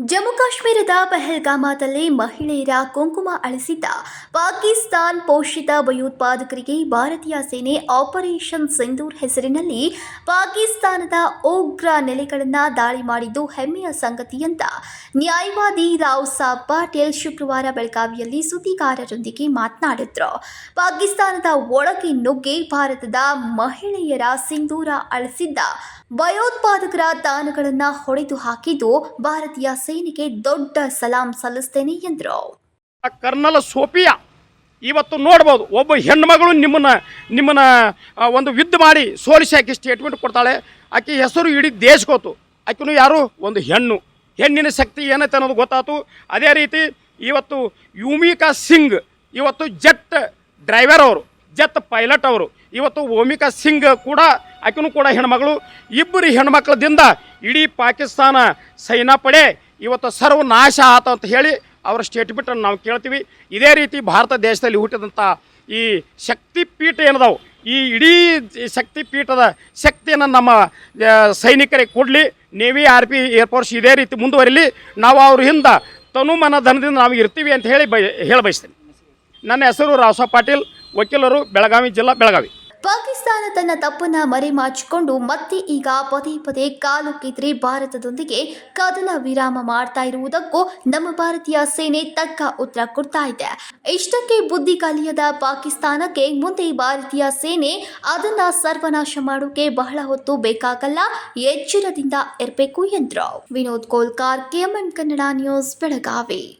ಜಮ್ಮು ಕಾಶ್ಮೀರದ ಪೆಹಲ್ಗಾಮಾದಲ್ಲಿ ಮಹಿಳೆಯರ ಕುಂಕುಮ ಅಳಿಸಿದ್ದ ಪಾಕಿಸ್ತಾನ್ ಪೋಷಿತ ಭಯೋತ್ಪಾದಕರಿಗೆ ಭಾರತೀಯ ಸೇನೆ ಆಪರೇಷನ್ ಸಿಂಧೂರ್ ಹೆಸರಿನಲ್ಲಿ ಪಾಕಿಸ್ತಾನದ ಉಗ್ರ ನೆಲೆಗಳನ್ನು ದಾಳಿ ಮಾಡಿದ್ದು ಹೆಮ್ಮೆಯ ಸಂಗತಿ ಅಂತ ನ್ಯಾಯವಾದಿ ರಾವ್ ಸಾಬ್ ಪಾಟೀಲ್ ಶುಕ್ರವಾರ ಬೆಳಗಾವಿಯಲ್ಲಿ ಸುದ್ದಿಗಾರರೊಂದಿಗೆ ಮಾತನಾಡಿದ್ರು. ಪಾಕಿಸ್ತಾನದ ಒಳಗೆ ನುಗ್ಗಿ ಭಾರತದ ಮಹಿಳೆಯರ ಸಿಂಧೂರ ಅಳಿಸಿದ್ದ ಭಯೋತ್ಪಾದಕರ ತಾಣಗಳನ್ನು ಹೊಡೆದು ಹಾಕಿದ್ದು ಭಾರತೀಯ ಸೇನೆಗೆ ದೊಡ್ಡ ಸಲಾಂ ಸಲ್ಲಿಸ್ತೇನೆ ಎಂದರು. ಕರ್ನಲ್ ಸೋಫಿಯಾ ಇವತ್ತು ನೋಡ್ಬೋದು, ಒಬ್ಬ ಹೆಣ್ಮಗಳು ನಿಮ್ಮನ್ನ ನಿಮ್ಮನ್ನ ಒಂದು ಯುದ್ಧ ಮಾಡಿ ಸೋಲಿಸಿ ಆಕೆ ಸ್ಟೇಟ್ಮೆಂಟ್ ಕೊಡ್ತಾಳೆ. ಆಕೆ ಹೆಸರು ಇಡೀ ದೇಶಗೋತು ಆಕೆನು ಯಾರು? ಒಂದು ಹೆಣ್ಣು. ಹೆಣ್ಣಿನ ಶಕ್ತಿ ಏನೈತೆ ಅನ್ನೋದು ಗೊತ್ತಾಯ್ತು ಅದೇ ರೀತಿ ಇವತ್ತು ಯುಮಿಕಾ ಸಿಂಗ್, ಇವತ್ತು ಜೆಟ್ ಡ್ರೈವರ್ ಅವರು, ಜೆಟ್ ಪೈಲಟ್ ಅವರು, ಇವತ್ತು ಓಮಿಕಾ ಸಿಂಗ್ ಕೂಡ ಆಕೆನೂ ಕೂಡ ಹೆಣ್ಮಗಳು. ಇಬ್ಬರು ಹೆಣ್ಮಕ್ಳದಿಂದ ಇಡೀ ಪಾಕಿಸ್ತಾನ ಸೈನಾ ಪಡೆ ಇವತ್ತು ಸರ್ವನಾಶ ಆತ ಅಂತ ಹೇಳಿ ಅವರ ಸ್ಟೇಟ್ಮೆಂಟನ್ನು ನಾವು ಕೇಳ್ತೀವಿ. ಇದೇ ರೀತಿ ಭಾರತ ದೇಶದಲ್ಲಿ ಹುಟ್ಟಿದಂಥ ಈ ಶಕ್ತಿಪೀಠ ಏನದಾವು? ಈ ಇಡೀ ಶಕ್ತಿಪೀಠದ ಶಕ್ತಿಯನ್ನು ನಮ್ಮ ಸೈನಿಕರಿಗೆ ಕೊಡಲಿ. ನೇವಿ ಆರ್ ಪಿ ಏರ್ಫೋರ್ಸ್ ಇದೇ ರೀತಿ ಮುಂದುವರಿಲಿ. ನಾವು ಅವ್ರ ಹಿಂದೆ ತನುಮನ ಧನದಿಂದ ನಾವು ಇರ್ತೀವಿ ಅಂತ ಹೇಳಿ ಬಯ ಹೇಳ ಬಯಸ್ತೀನಿ ನನ್ನ ಹೆಸರು ರಾಸ ಪಾಟೀಲ್. ವಕೀಲರು, ಬೆಳಗಾವಿ ಜಿಲ್ಲಾ ಬೆಳಗಾವಿ. ಪಾಕಿಸ್ತಾನ ತನ್ನ ತಪ್ಪನ್ನ ಮರೆಮಾಚಿಕೊಂಡು ಮತ್ತೆ ಈಗ ಪದೇ ಪದೇ ಕಾಲು ಕಿದ್ರೆ ಭಾರತದೊಂದಿಗೆ ಕದನ ವಿರಾಮ ಮಾಡ್ತಾ ಇರುವುದಕ್ಕೂ ನಮ್ಮ ಭಾರತೀಯ ಸೇನೆ ತಕ್ಕ ಉತ್ತರ ಕೊಡ್ತಾ ಇದೆ. ಇಷ್ಟಕ್ಕೆ ಬುದ್ಧಿ ಕಲಿಯದ ಪಾಕಿಸ್ತಾನಕ್ಕೆ ಮುಂದೆ ಭಾರತೀಯ ಸೇನೆ ಅದನ್ನ ಸರ್ವನಾಶ ಮಾಡೋಕೆ ಬಹಳ ಹೊತ್ತು ಬೇಕಾಗಲ್ಲ, ಎಚ್ಚರದಿಂದ ಇರಬೇಕು ಎಂದ್ರು. Vinod Kolkar KMN Kannada news, Belagavi.